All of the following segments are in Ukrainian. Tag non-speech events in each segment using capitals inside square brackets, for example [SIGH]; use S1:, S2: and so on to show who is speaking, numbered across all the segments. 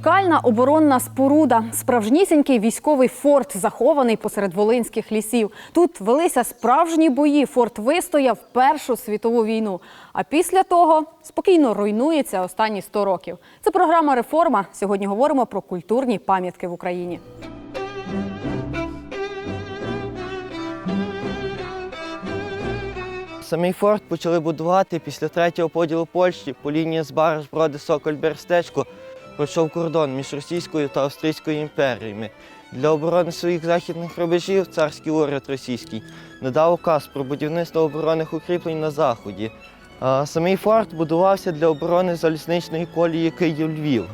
S1: Унікальна оборонна споруда, справжнісінький військовий форт, захований посеред волинських лісів. Тут велися справжні бої. Форт вистояв Першу світову війну. А після того спокійно руйнується останні 100 років. Це програма Реформа. Сьогодні говоримо про культурні пам'ятки в Україні.
S2: Самий форт почали будувати після третього поділу Польщі по лінії Збараж, Броди, Соколь, Берестечко пройшов кордон між Російською та Австрійською імперіями. Для оборони своїх західних рубежів царський уряд російський надав указ про будівництво оборонних укріплень на заході. Самий форт будувався для оборони залізничної колії Київ-Львів.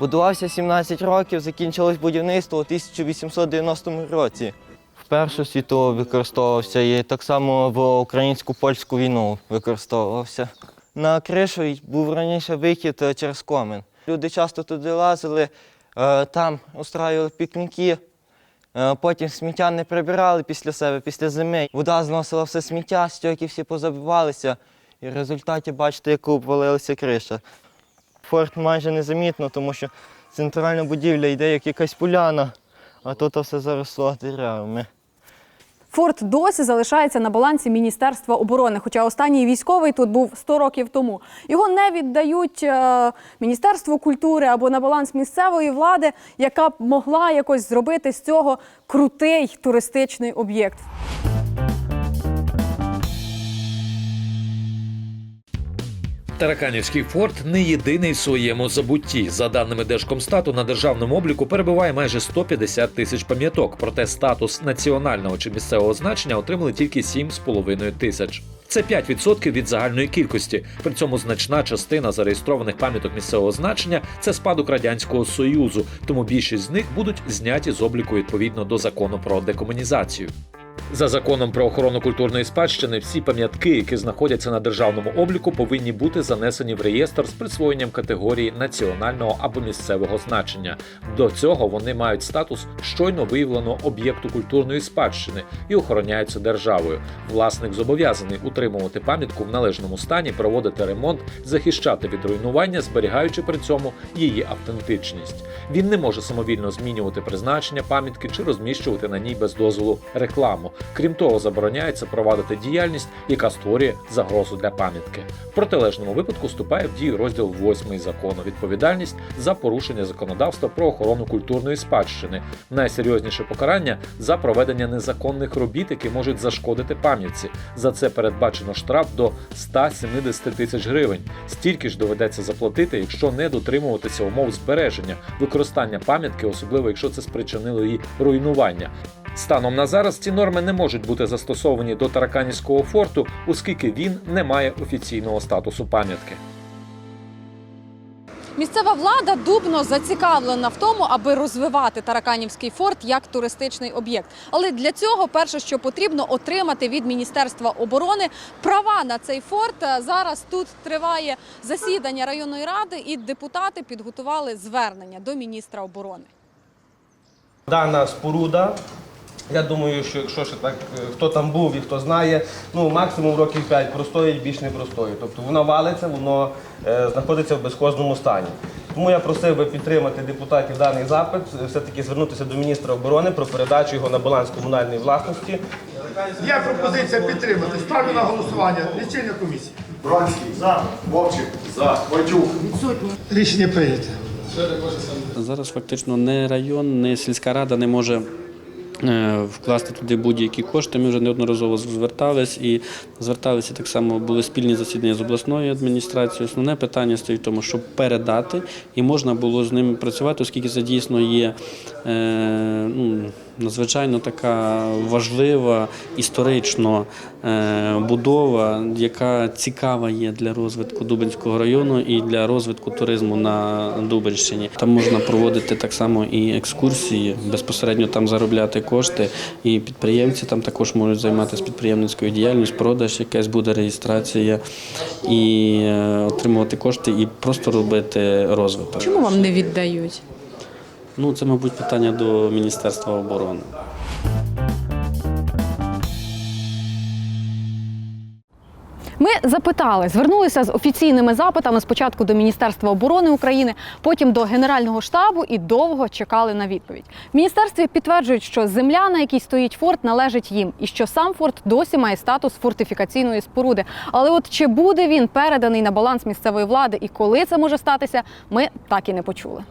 S2: Будувався 17 років, закінчилось будівництво у 1890 році. В Першу світову використовувався і так само в українську польську війну використовувався. На кришу був раніше вихід е, через комен. Люди часто туди лазили, е, там устраювали пікніки, е, потім сміття не прибирали після себе, після зими. Вода зносила все сміття, стьоки всі позабивалися. І в результаті бачите, як обвалилася криша. Форт майже незамітно, тому що центральна будівля йде як якась поляна, а тут все заросло деревами.
S1: Форт досі залишається на балансі Міністерства оборони, хоча останній військовий тут був 100 років тому. Його не віддають е, Міністерству культури або на баланс місцевої влади, яка б могла якось зробити з цього крутий туристичний об'єкт.
S3: Тараканівський форт не єдиний в своєму забутті. За даними Держкомстату, на державному обліку перебуває майже 150 тисяч пам'яток. Проте статус національного чи місцевого значення отримали тільки 7,5 тисяч. Це 5% від загальної кількості. При цьому значна частина зареєстрованих пам'яток місцевого значення це спадок радянського союзу, тому більшість з них будуть зняті з обліку відповідно до закону про декомунізацію. За законом про охорону культурної спадщини, всі пам'ятки, які знаходяться на державному обліку, повинні бути занесені в реєстр з присвоєнням категорії національного або місцевого значення. До цього вони мають статус щойно виявленого об'єкту культурної спадщини і охороняються державою. Власник зобов'язаний утримувати пам'ятку в належному стані, проводити ремонт, захищати від руйнування, зберігаючи при цьому її автентичність. Він не може самовільно змінювати призначення пам'ятки чи розміщувати на ній без дозволу рекламу. Крім того, забороняється провадити діяльність, яка створює загрозу для пам'ятки. В протилежному випадку вступає в дію розділ 8 закону відповідальність за порушення законодавства про охорону культурної спадщини. Найсерйозніше покарання за проведення незаконних робіт, які можуть зашкодити пам'ятці. За це передбачено штраф до 170 тисяч гривень. Стільки ж доведеться заплатити, якщо не дотримуватися умов збереження, використання пам'ятки, особливо якщо це спричинило її руйнування. Станом на зараз ці норми не можуть бути застосовані до Тараканівського форту, оскільки він не має офіційного статусу пам'ятки.
S1: Місцева влада дубно зацікавлена в тому, аби розвивати Тараканівський форт як туристичний об'єкт. Але для цього перше, що потрібно, отримати від Міністерства оборони права на цей форт. Зараз тут триває засідання районної ради, і депутати підготували звернення до міністра оборони.
S4: Дана споруда. Я думаю, що якщо ще так, е, хто там був і хто знає, ну максимум років 5 простоїть, більш не простоїть. Тобто воно валиться, воно е, знаходиться в безхозному стані. Тому я просив би підтримати депутатів даний запит, е, все-таки звернутися до міністра оборони про передачу його на баланс комунальної власності.
S5: Є пропозиція підтримати. Ставлю на голосування. Лічильна комісія.
S6: Бронський. За. Вовчик. За. Войчук.
S5: Рішення прийнято.
S7: Зараз фактично не район, не сільська рада не може вкласти туди будь-які кошти. Ми вже неодноразово звертались і зверталися так само, були спільні засідання з обласною адміністрацією. Основне питання стоїть в тому, щоб передати, і можна було з ними працювати, оскільки це дійсно є е, ну, надзвичайно така важлива історично е, будова, яка цікава є для розвитку Дубинського району і для розвитку туризму на Дубинщині. Там можна проводити так само і екскурсії, безпосередньо там заробляти кошти. І підприємці там також можуть займатися підприємницькою діяльністю, продаж, якась буде реєстрація і е, отримувати кошти і просто робити розвиток.
S8: Чому вам не віддають?
S7: Ну це, мабуть, питання до Міністерства оборони.
S1: Ми запитали, звернулися з офіційними запитами спочатку до Міністерства оборони України, потім до Генерального штабу і довго чекали на відповідь. В міністерстві підтверджують, що земля, на якій стоїть форт, належить їм, і що сам форт досі має статус фортифікаційної споруди. Але от чи буде він переданий на баланс місцевої влади і коли це може статися, ми так і не почули.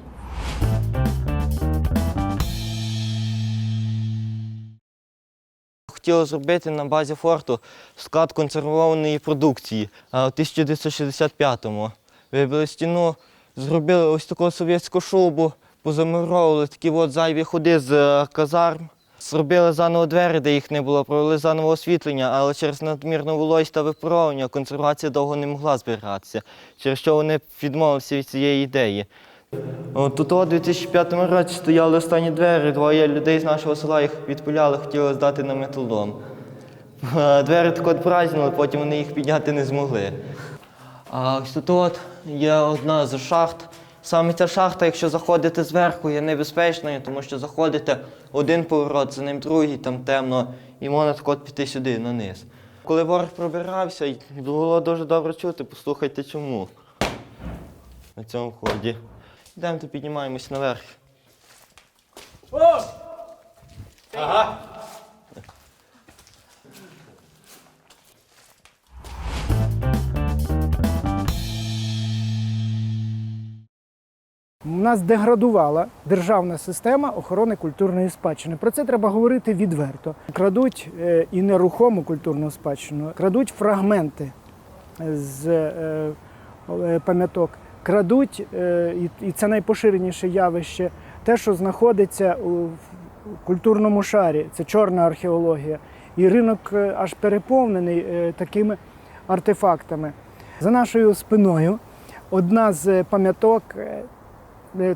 S2: Хотіли зробити на базі форту склад консервованої продукції. В 1965-му вибили стіну, зробили ось таку совєтську шубу, позамуровували такі от зайві ходи з е, казарм. Зробили заново двері, де їх не було, провели заново освітлення, але через надмірну вологість та випаровування консервація довго не могла збиратися, через що вони відмовилися від цієї ідеї. Тут у 2005 році стояли останні двері, двоє людей з нашого села їх відпиляли, хотіли здати на металолом. Е, Двері так от празднили, потім вони їх підняти не змогли. А тут от є одна з шахт. Саме ця шахта, якщо заходити зверху, є небезпечною, тому що заходите один поворот, за ним другий, там темно, і можна так от піти сюди, на низ. Коли ворог пробирався, було дуже добре чути, послухайте чому на цьому вході. Йдемо, піднімаємось наверх.
S8: У нас деградувала державна система охорони культурної спадщини. Про це треба говорити відверто. Крадуть е, і нерухому культурну спадщину, крадуть фрагменти з е, е, пам'яток, крадуть, е, і- це найпоширеніше явище, те, що знаходиться у культурному шарі, це чорна археологія. І ринок е, аж переповнений е, такими артефактами. За нашою спиною одна з пам'яток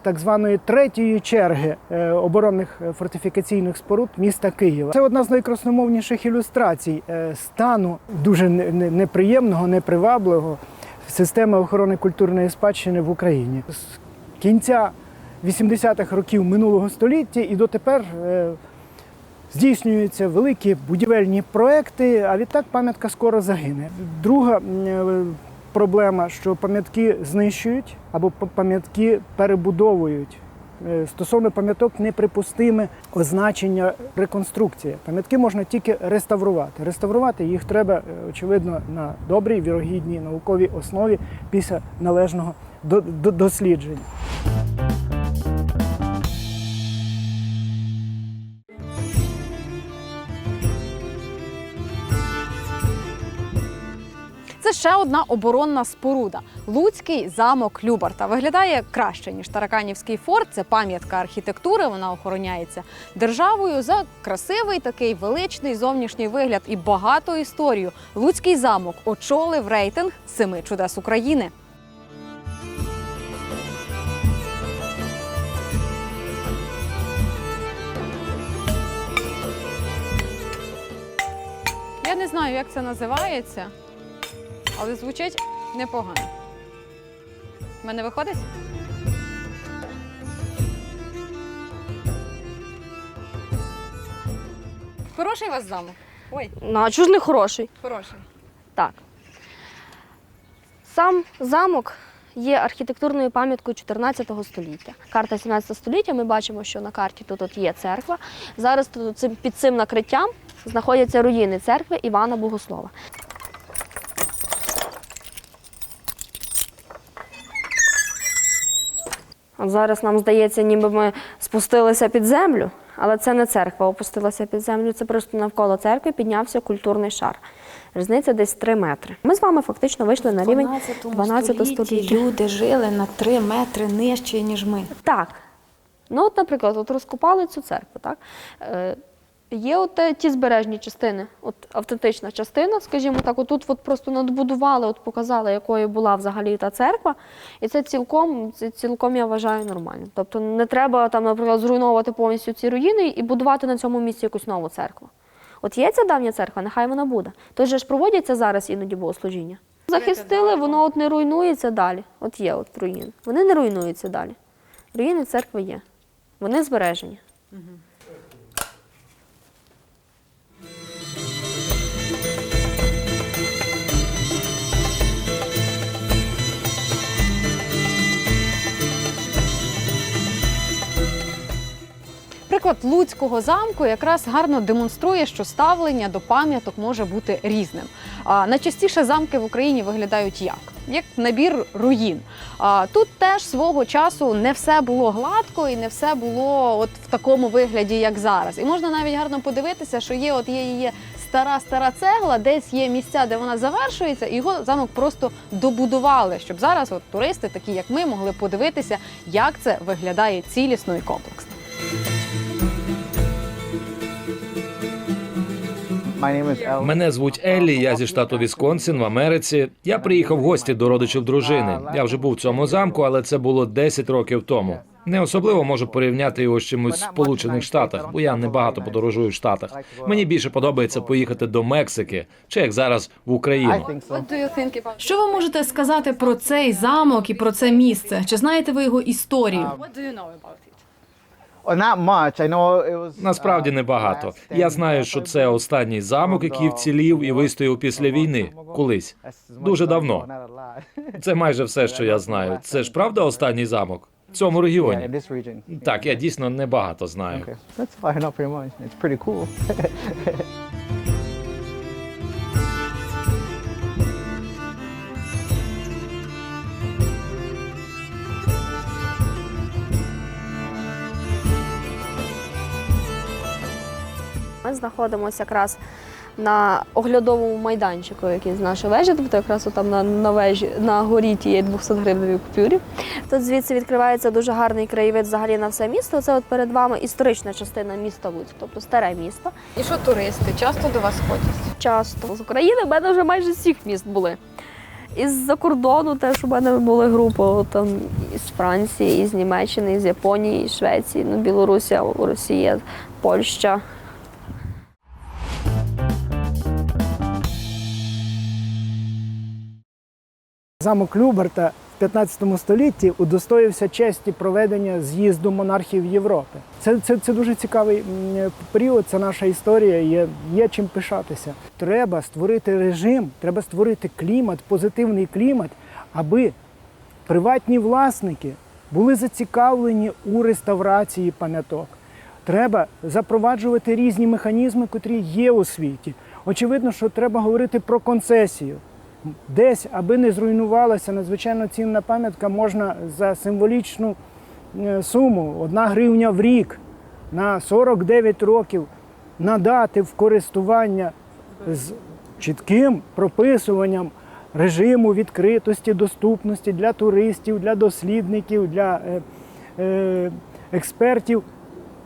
S8: так званої третьої черги оборонних фортифікаційних споруд міста Києва. Це одна з найкрасномовніших ілюстрацій стану дуже не- не- неприємного, непривабливого системи охорони культурної спадщини в Україні. З кінця 80-х років минулого століття і дотепер е, здійснюються великі будівельні проекти, а відтак пам'ятка скоро загине. Друга е, проблема, що пам'ятки знищують або пам'ятки перебудовують. Е, Стосовно пам'яток неприпустиме означення реконструкція. Пам'ятки можна тільки реставрувати. Реставрувати їх треба, е, очевидно, на добрій, вірогідній науковій основі після належного до- до- дослідження.
S1: Це ще одна оборонна споруда Луцький замок Любарта. Виглядає краще ніж Тараканівський форт. Це пам'ятка архітектури. Вона охороняється державою за красивий такий величний зовнішній вигляд і багату історію. Луцький замок очолив рейтинг семи чудес України. Я не знаю, як це називається, але звучить непогано. В мене виходить? Хороший у вас замок? Ой,
S9: Ну, а чого ж не хороший?
S1: хороший.
S9: Так. Сам замок є архітектурною пам'яткою 14 століття. Карта 17 століття. Ми бачимо, що на карті тут от є церква. Зараз тут цим- під цим накриттям знаходяться руїни церкви Івана Богослова. От зараз нам здається, ніби ми спустилися під землю, але це не церква опустилася під землю, це просто навколо церкви піднявся культурний шар. Різниця десь 3 метри. Ми з вами фактично вийшли на рівень 12 століття.
S10: люди жили на 3 метри нижче, ніж ми.
S9: Так. Ну, от, наприклад, от розкопали цю церкву, так? Є от е, ті збережні частини, от автентична частина, скажімо так, отут от просто надбудували, от показали, якою була взагалі та церква. І це цілком, це цілком я вважаю нормально. Тобто не треба там, наприклад, зруйновувати повністю ці руїни і будувати на цьому місці якусь нову церкву. От є ця давня церква, нехай вона буде. Тож же ж проводяться зараз іноді богослужіння. Захистили, воно от не руйнується далі. От є от руїни. Вони не руйнуються далі. Руїни церкви є. Вони збережені.
S1: Приклад Луцького замку якраз гарно демонструє, що ставлення до пам'яток може бути різним. А найчастіше замки в Україні виглядають як? Як набір руїн. А тут теж свого часу не все було гладко і не все було от в такому вигляді, як зараз. І можна навіть гарно подивитися, що є от є, є стара стара цегла, десь є місця, де вона завершується, і його замок просто добудували, щоб зараз от туристи, такі як ми, могли подивитися, як це виглядає цілісно і комплексно.
S3: Мене звуть Еллі, я зі штату Вісконсин в Америці. Я приїхав в гості до родичів дружини. Я вже був в цьому замку, але це було 10 років тому. Не особливо можу порівняти його з чимось в Сполучених Штатах, бо я не багато подорожую в Штатах. Мені більше подобається поїхати до Мексики, чи як зараз в Україну.
S1: Що ви можете сказати про цей замок і про це місце? Чи знаєте ви його історію?
S3: Насправді небагато. Я знаю, що це останній замок, який вцілів і вистояв після війни колись. Дуже давно. [LAUGHS] Це майже все, що я знаю. Це ж правда останній замок в цьому регіоні. Так, я дійсно небагато знаю. [LAUGHS]
S9: Ми знаходимося якраз на оглядовому майданчику, який з нашої вежі, тобто якраз там на, на вежі на горі тієї 200 гривневі купюрі. Тут звідси відкривається дуже гарний краєвид взагалі на все місто. Це от перед вами історична частина міста Луцьк, тобто старе місто.
S1: І що туристи часто до вас ходять?
S9: Часто з України в мене вже майже всіх міст були. Із-за кордону теж у мене були групи там із Франції, із Німеччини, із Японії, із Швеції, ну, Білорусія, Росія, Польща.
S8: Замок Люберта в 15 столітті удостоївся честі проведення з'їзду монархів Європи. Це, це, це дуже цікавий період, це наша історія, є, є чим пишатися. Треба створити режим, треба створити клімат, позитивний клімат, аби приватні власники були зацікавлені у реставрації пам'яток. Треба запроваджувати різні механізми, котрі є у світі. Очевидно, що треба говорити про концесію. Десь, аби не зруйнувалася надзвичайно цінна пам'ятка, можна за символічну е, суму, одна гривня в рік на 49 років надати в користування з чітким прописуванням режиму відкритості, доступності для туристів, для дослідників, для е, е, експертів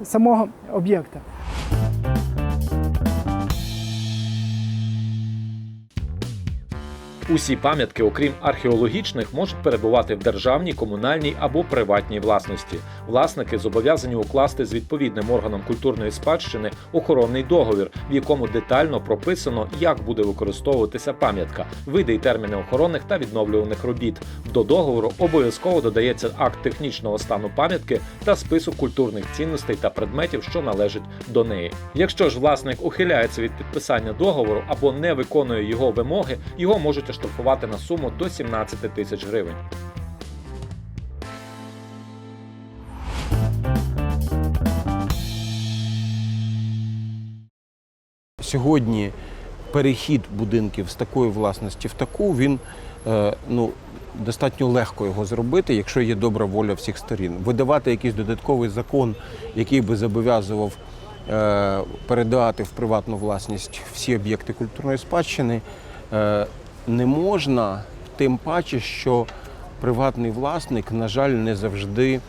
S8: самого об'єкта.
S3: Усі пам'ятки, окрім археологічних, можуть перебувати в державній, комунальній або приватній власності. Власники зобов'язані укласти з відповідним органом культурної спадщини охоронний договір, в якому детально прописано, як буде використовуватися пам'ятка, види й терміни охоронних та відновлюваних робіт. До договору обов'язково додається акт технічного стану пам'ятки та список культурних цінностей та предметів, що належать до неї. Якщо ж власник ухиляється від підписання договору або не виконує його вимоги, його можуть оштрафувати на суму до 17 тисяч гривень.
S11: Сьогодні перехід будинків з такої власності в таку він е, ну, достатньо легко його зробити, якщо є добра воля всіх сторін. Видавати якийсь додатковий закон, який би зобов'язував е, передавати в приватну власність всі об'єкти культурної спадщини, е, не можна, тим паче, що приватний власник, на жаль, не завжди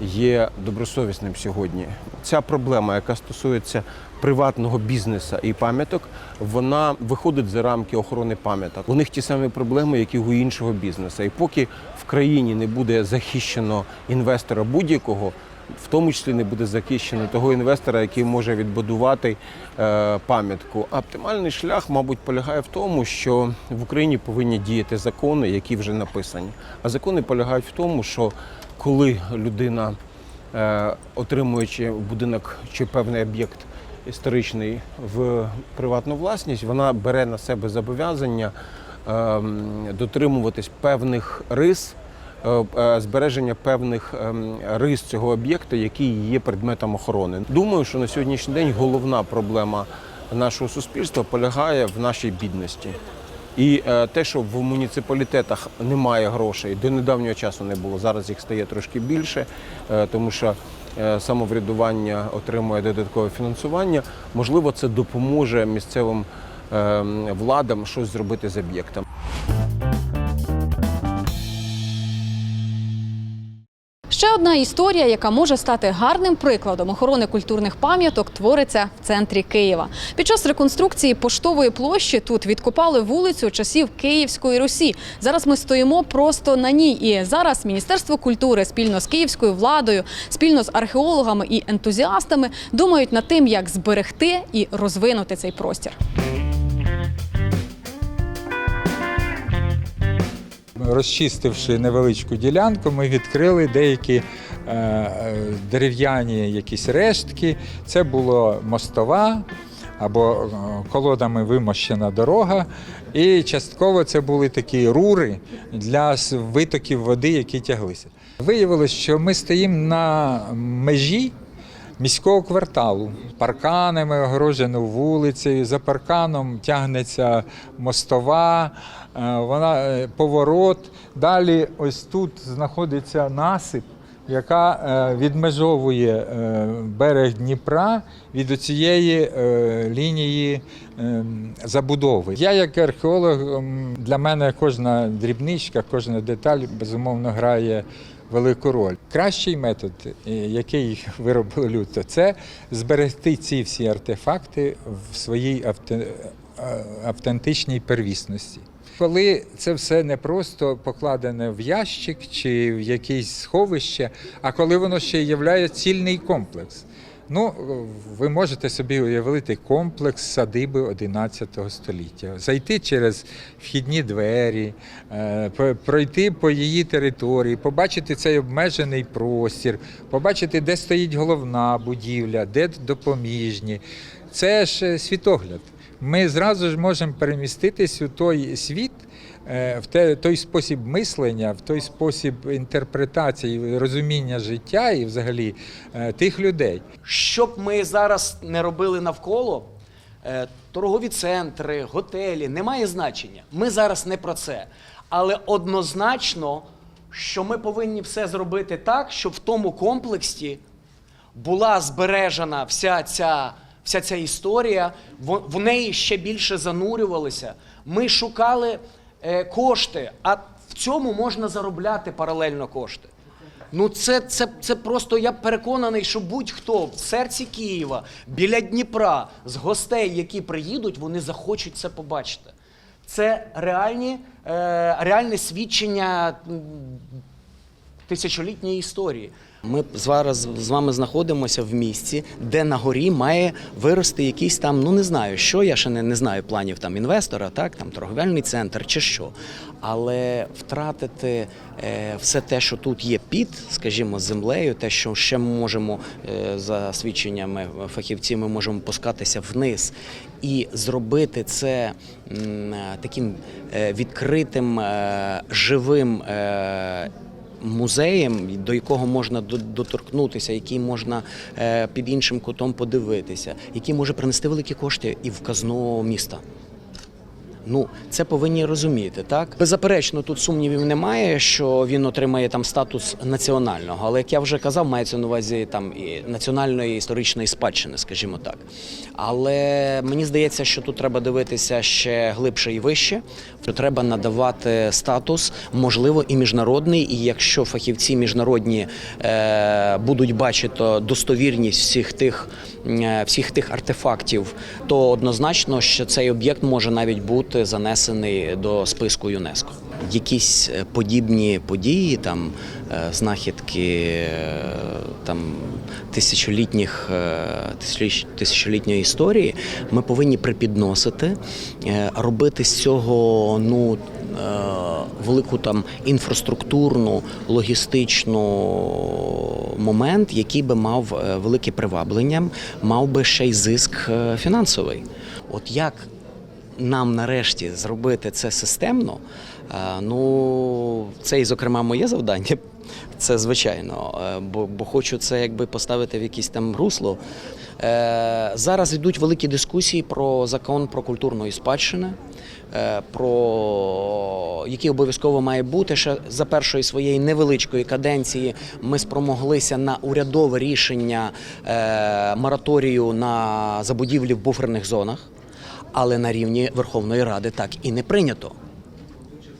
S11: є добросовісним сьогодні. Ця проблема, яка стосується приватного бізнесу і пам'яток, вона виходить за рамки охорони пам'яток. У них ті самі проблеми, які у іншого бізнесу. І поки в країні не буде захищено інвестора будь-якого, в тому числі не буде захищено того інвестора, який може відбудувати е, пам'ятку. Оптимальний шлях, мабуть, полягає в тому, що в Україні повинні діяти закони, які вже написані. А закони полягають в тому, що коли людина, е, отримуючи будинок чи певний об'єкт історичний в приватну власність, вона бере на себе зобов'язання ем, дотримуватись певних рис збереження певних ем, рис цього об'єкта, який є предметом охорони. Думаю, що на сьогоднішній день головна проблема нашого суспільства полягає в нашій бідності. І е, те, що в муніципалітетах немає грошей, до недавнього часу не було. Зараз їх стає трошки більше, е, тому що е, самоврядування отримує додаткове фінансування. Можливо, це допоможе місцевим е, владам щось зробити з об'єктом.
S1: Ще одна історія, яка може стати гарним прикладом охорони культурних пам'яток, твориться в центрі Києва. Під час реконструкції поштової площі тут відкопали вулицю часів Київської Русі. Зараз ми стоїмо просто на ній. І зараз Міністерство культури спільно з київською владою, спільно з археологами і ентузіастами думають над тим, як зберегти і розвинути цей простір.
S12: Розчистивши невеличку ділянку, ми відкрили деякі е, дерев'яні якісь рештки. Це було мостова або е, колодами вимощена дорога. І частково це були такі рури для витоків води, які тяглися. Виявилось, що ми стоїмо на межі міського кварталу. Парканами огорожено вулицею. За парканом тягнеться мостова, е, вона е, поворот. Далі ось тут знаходиться насип. Яка е, відмежовує берег Дніпра від цієї лінії забудови. Я, як археолог, для мене кожна дрібничка, кожна деталь безумовно грає велику роль. Кращий метод, е, який [LAUGHS] виробили люто, це зберегти ці всі артефакти в своїй е, автентичній первісності. Коли це все не просто покладене в ящик чи в якесь сховище, а коли воно ще є цільний комплекс. Ну, ви можете собі уявити комплекс садиби 11 століття, зайти через вхідні двері, е, пройти по її території, побачити цей обмежений простір, побачити, де стоїть головна будівля, де допоміжні. Це ж е, світогляд. Ми зразу ж можемо переміститись у той світ, в те- той спосіб мислення, в той спосіб інтерпретації, розуміння життя і взагалі е, тих людей.
S13: Що б ми зараз не робили навколо, е, торгові центри, готелі, немає значення. Ми зараз не про це. Але однозначно, що ми повинні все зробити так, щоб в тому комплексі була збережена вся ця, вся ця історія, в, в неї ще більше занурювалися. Ми шукали е, кошти, а в цьому можна заробляти паралельно кошти. Ну, це, це, це просто я переконаний, що будь-хто в серці Києва, біля Дніпра, з гостей, які приїдуть, вони захочуть це побачити. Це реальні, е, реальне свідчення тисячолітньої історії. Ми зараз з вами знаходимося в місці, де на горі має вирости якийсь там, ну не знаю, що я ще не, не знаю планів там інвестора, так там торговельний центр чи що. Але втратити е, все те, що тут є під, скажімо, землею, те, що ще ми можемо е, за свідченнями фахівців, ми можемо пускатися вниз і зробити це м, е, таким е, відкритим, е, живим. Е, музеєм, до якого можна до- доторкнутися, який можна е, під іншим кутом подивитися, який може принести великі кошти і в казну міста. Ну, це повинні розуміти, так? Беззаперечно, тут сумнівів немає, що він отримає там статус національного. Але як я вже казав, мається на увазі там і національної історичної спадщини, скажімо так. Але мені здається, що тут треба дивитися ще глибше і вище. Що треба надавати статус, можливо, і міжнародний. І якщо фахівці міжнародні е, будуть бачити достовірність всіх тих, е, всіх тих артефактів, то однозначно, що цей об'єкт може навіть бути занесений до списку ЮНЕСКО. Якісь е, подібні події, там е, знахідки е, там тисячолітніх тисячолітньої історії, ми повинні припідносити, робити з цього ну. Велику там інфраструктурну, логістичну момент, який би мав велике приваблення, мав би ще й зиск фінансовий. От як нам нарешті зробити це системно, е, ну це і зокрема моє завдання. [LAUGHS] Це звичайно, е, бо, бо хочу це якби поставити в якесь там русло. Е, зараз йдуть великі дискусії про закон про культурну спадщину, про який обов'язково має бути. Ще за першої своєї невеличкої каденції ми спромоглися на урядове рішення мораторію на забудівлі в буферних зонах, але на рівні Верховної Ради так і не прийнято.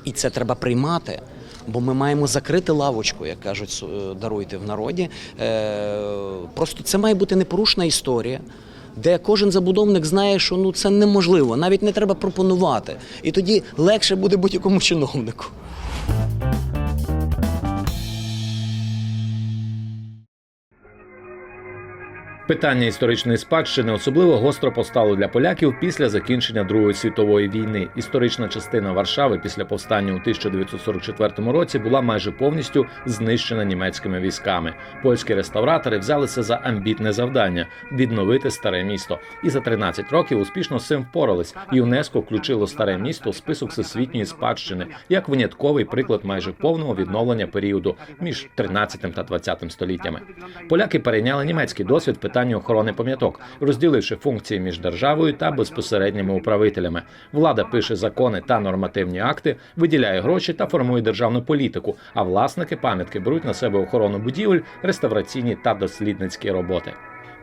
S13: І це треба приймати. Бо ми маємо закрити лавочку, як кажуть, е, даруйте в народі. Е, Просто це має бути непорушна історія, де кожен забудовник знає, що ну це неможливо, навіть не треба пропонувати. І тоді легше буде будь-якому чиновнику.
S3: Питання історичної спадщини особливо гостро постало для поляків після закінчення Другої світової війни. Історична частина Варшави після повстання у 1944 році була майже повністю знищена німецькими військами. Польські реставратори взялися за амбітне завдання відновити старе місто. І за 13 років успішно з цим впорались. ЮНЕСКО включило старе місто в список всесвітньої спадщини як винятковий приклад майже повного відновлення періоду між 13 та 20 століттями. Поляки перейняли німецький досвід в питанні охорони пам'яток, розділивши функції між державою та безпосередніми управителями. Влада пише закони та нормативні акти, виділяє гроші та формує державну політику. А власники пам'ятки беруть на себе охорону будівель, реставраційні та дослідницькі роботи.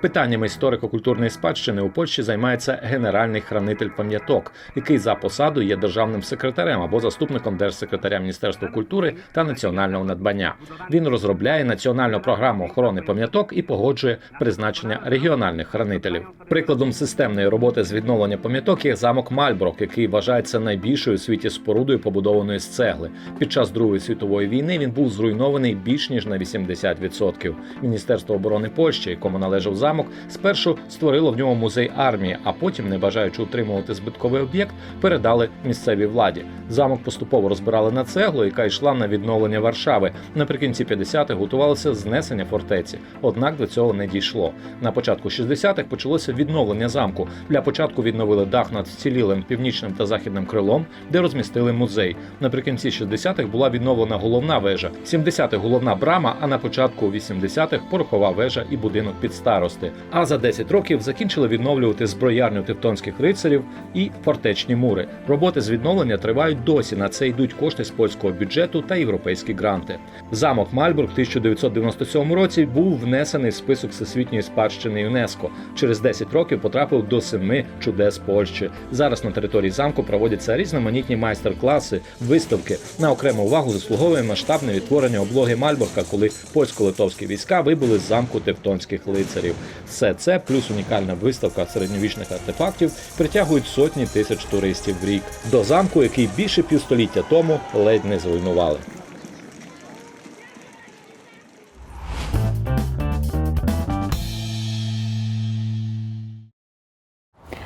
S3: Питаннями історико-культурної спадщини у Польщі займається генеральний хранитель пам'яток, який за посадою є державним секретарем або заступником держсекретаря Міністерства культури та національного надбання. Він розробляє національну програму охорони пам'яток і погоджує призначення регіональних хранителів. Прикладом системної роботи з відновлення пам'яток є замок Мальброк, який вважається найбільшою у світі спорудою, побудованою з цегли. Під час Другої світової війни він був зруйнований більш ніж на 80%. Міністерство оборони Польщі, якому належав замок, спершу створило в ньому музей армії, а потім, не бажаючи утримувати збитковий об'єкт, передали місцевій владі. Замок поступово розбирали на цеглу, яка йшла на відновлення Варшави. Наприкінці 50-х готувалося знесення фортеці. Однак до цього не дійшло. На початку 60-х почалося відновлення замку. Для початку відновили дах над вцілілим північним та західним крилом, де розмістили музей. Наприкінці 60-х була відновлена головна вежа, 70-х головна брама, а на початку 80-х порохова вежа і будинок під старости. А за 10 років закінчили відновлювати зброярню тевтонських рицарів і фортечні мури. Роботи з відновлення тривають досі. На це йдуть кошти з польського бюджету та європейські гранти. Замок Мальбург в 1997 році був внесений в список всесвітньої спадщини ЮНЕСКО. Через 10 років потрапив до семи чудес Польщі. Зараз на території замку проводяться різноманітні майстер-класи, виставки. На окрему увагу заслуговує масштабне відтворення облоги Мальбурга, коли польсько-литовські війська вибули з замку тевтонських лицарів. Все це плюс унікальна виставка середньовічних артефактів притягують сотні тисяч туристів в рік до замку, який більше півстоліття тому ледь не зруйнували.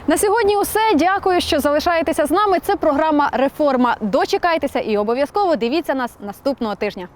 S1: На сьогодні усе. Дякую, що залишаєтеся з нами. Це програма Реформа. Дочекайтеся і обов'язково дивіться нас наступного тижня.